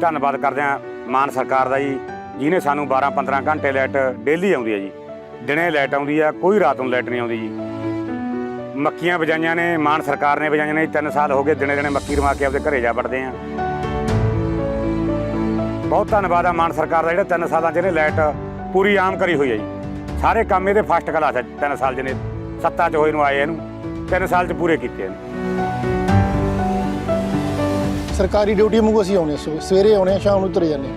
ਧੰਨਵਾਦ ਕਰਦੇ ਹਾਂ ਮਾਨ ਸਰਕਾਰ ਦਾ ਜੀ, ਜਿਹਨੇ ਸਾਨੂੰ 12 15 ਘੰਟੇ ਲਾਈਟ ਡੇਲੀ ਆਉਂਦੀ ਹੈ ਜੀ। ਦਿਨੇ ਲਾਈਟ ਆਉਂਦੀ ਆ, ਕੋਈ ਰਾਤ ਨੂੰ ਲਾਈਟ ਨਹੀਂ ਆਉਂਦੀ ਜੀ। ਮੱਕੀਆਂ ਵਜਾਈਆਂ ਨੇ, ਮਾਨ ਸਰਕਾਰ ਨੇ ਵਜਾਈਆਂ ਨੇ 3 ਸਾਲ ਹੋ ਗਏ ਦਿਨੇ ਦਿਨੇ ਮੱਕੀ ਰਵਾ ਕੇ ਆਪਦੇ ਘਰੇ ਜਾ ਵੜਦੇ ਆ ਬਹੁਤ ਧੰਨਵਾਦ ਆ ਮਾਨ ਸਰਕਾਰ ਦਾ ਜਿਹੜਾ 3 ਸਾਲਾਂ 'ਚ ਇਹਨੇ ਲਾਈਟ ਪੂਰੀ ਆਮ ਕਰੀ ਹੋਈ ਹੈ ਜੀ। ਸਾਰੇ ਕੰਮ ਇਹਦੇ ਫਸਟ ਕਲਾਸ ਹੈ 3 ਸਾਲ ਜਿਹਨੇ ਸੱਤਾ 'ਚ ਹੋਏ ਨੂੰ ਆਏ ਇਹਨੂੰ 3 ਸਾਲ 'ਚ ਪੂਰੇ ਕੀਤੇ ਇਹਨੇ। ਸਰਕਾਰੀ ਡਿਊਟੀ ਵਾਂਗੂ ਅਸੀਂ ਆਉਣੇ ਸਵੇ- ਸਵੇਰੇ ਆਉਣੇ ਆ ਸ਼ਾਮ ਨੂੰ ਤੁਰੇ ਜਾਂਦੇ ਹਾਂ।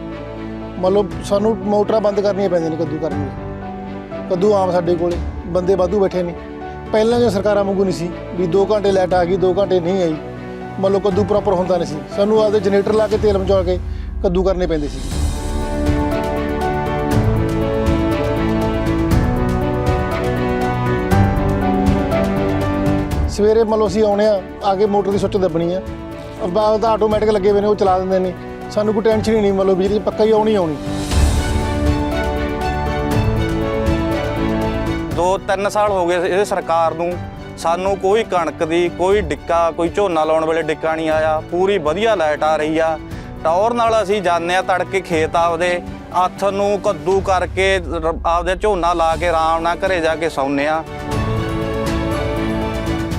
ਮੰਨ ਸਾਨੂੰ ਮੋਟਰਾਂ ਬੰਦ ਕਰਨੀਆਂ ਪੈਂਦੀਆਂ ਨੇ ਕੱਦੂ ਕਰਨ ਲਈ। ਕੱਦੂ ਆਮ ਸਾਡੇ ਕੋਲੇ, ਬੰਦੇ ਵਾਧੂ ਬੈਠੇ ਨੇ। ਪਹਿਲਾਂ ਜੋ ਸਰਕਾਰਾਂ ਵਾਂਗੂ ਨਹੀਂ ਸੀ ਵੀ 2 ਘੰਟੇ ਲਾਈਟ ਆ ਗਈ 2 ਘੰਟੇ ਨਹੀਂ ਆਈ। ਮੰਨ ਲਓ ਕੱਦੂ ਪ੍ਰੋਪਰ ਹੁੰਦਾ ਨਹੀਂ ਸੀ। ਸਾਨੂੰ ਆਪਦੇ ਜਨਰੇਟਰ ਲਾ ਕੇ ਤੇਲ ਮਚਾ ਕੇ ਕੱਦੂ ਕਰਨੇ ਪੈਂਦੇ ਸੀ। ਸਵੇਰੇ ਮੰਨ ਲਓ ਅਸੀਂ ਆਉਣੇ ਆ ਆ ਕੇ ਮੋਟਰ ਦੀ ਸੁੱਚ ਦੱਬਣੀ ਆ। ਬਾਅਦ ਦਾ ਆਟੋਮੈਟਿਕ ਲੱਗੇ ਹੋਏ ਨੇ, ਉਹ ਚਲਾ ਦਿੰਦੇ ਨੇ। ਸਾਨੂੰ ਕੋਈ ਟੈਨਸ਼ਨ ਹੀ ਨਹੀਂ ਮੰਨ ਬਿਜਲੀ ਪੱਕਾ ਹੀ ਆਉਣੀ ਆਉਣੀ। ਦੋ ਤਿੰਨ ਸਾਲ ਹੋ ਗਏ ਇਹ ਸਰਕਾਰ ਨੂੰ। ਸਾਨੂੰ ਕੋਈ ਕਣਕ ਦੀ, ਕੋਈ ਡਿੱਕਾ, ਕੋਈ ਝੋਨਾ ਲਾਉਣ ਵੇਲੇ ਡਿੱਕਾ ਨਹੀਂ ਆਇਆ। ਪੂਰੀ ਵਧੀਆ ਲਾਈਟ ਆ ਰਹੀ ਆ। ਟੌਰ ਨਾਲ ਅਸੀਂ ਜਾਂਦੇ ਆ ਤੜਕੇ ਖੇਤ ਆਪਦੇ ਹੱਥ ਨੂੰ ਕੱਦੂ ਕਰਕੇ ਆਪਦੇ ਝੋਨਾ ਲਾ ਕੇ ਆਰਾਮ ਨਾਲ ਘਰੇ ਜਾ ਕੇ ਸੌਂਦੇ ਆ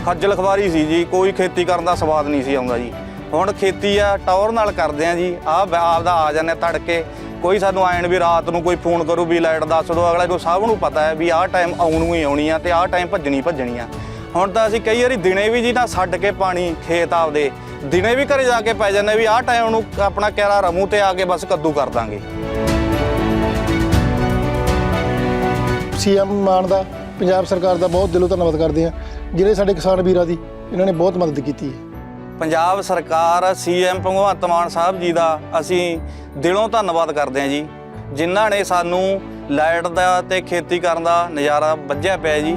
ਖੱਜਲ ਖਵਾਰੀ ਸੀ ਜੀ, ਕੋਈ ਖੇਤੀ ਕਰਨ ਦਾ ਸਵਾਦ ਨਹੀਂ ਸੀ ਆਉਂਦਾ ਜੀ। ਹੁਣ ਖੇਤੀ ਆ, ਟੌਰ ਨਾਲ ਕਰਦੇ ਆ ਜੀ। ਆ ਆਪਦਾ ਆ ਜਾਂਦੇ ਆ ਤੜਕੇ। ਕੋਈ ਸਾਨੂੰ ਆਇਣ ਵੀ ਰਾਤ ਨੂੰ ਕੋਈ ਫੋਨ ਕਰੂ ਵੀ ਲਾਈਟ ਦੱਸ ਦਿਓ ਅਗਲੇ ਨੂੰ ਸਭ ਨੂੰ ਪਤਾ ਹੈ ਵੀ ਆਹ ਟਾਈਮ ਆਉਣੂ ਹੀ ਆਉਣੀ ਆ ਤੇ ਆਹ ਟਾਈਮ ਭੱਜਣੀ ਭੱਜਣੀ ਆ। ਹੁਣ ਤਾਂ ਅਸੀਂ ਕਈ ਵਾਰੀ ਦਿਨੇ ਵੀ ਜੀ ਨਾ ਛੱਡ ਕੇ ਪਾਣੀ, ਖੇਤ ਆਪਦੇ। ਦਿਨੇ ਵੀ ਘਰੇ ਜਾ ਕੇ ਪੈ ਜਾਂਦੇ ਵੀ ਆਹ ਟਾਈਮ ਨੂੰ ਆਪਣਾ ਕਿਹੜਾ ਰਮੂ ਤੇ ਆ ਕੇ ਬਸ ਕੱਦੂ ਕਰ ਦਾਂਗੇ। ਸੀਐਮ ਮਾਨ ਦਾ, ਪੰਜਾਬ ਸਰਕਾਰ ਦਾ ਬਹੁਤ ਦਿਲੋਂ ਧੰਨਵਾਦ ਕਰਦੇ ਆ। ਜਿਹੜੇ ਸਾਡੇ ਕਿਸਾਨ ਵੀਰਾਂ ਦੀ, ਇਹਨਾਂ ਨੇ ਬਹੁਤ ਮਦਦ ਕੀਤੀ ਹੈ। ਪੰਜਾਬ ਸਰਕਾਰ ਸੀਐਮ ਭਗਵੰਤ ਮਾਨ ਸਾਹਿਬ ਜੀ ਦਾ ਅਸੀਂ ਦਿਲੋਂ ਧੰਨਵਾਦ ਕਰਦੇ ਹਾਂ ਜੀ। ਜਿਨ੍ਹਾਂ ਨੇ ਸਾਨੂੰ ਲਾਈਟ ਦਾ ਤੇ ਖੇਤੀ ਕਰਨ ਦਾ ਨਜ਼ਾਰਾ ਵੱਜਿਆ ਪਿਆ ਜੀ।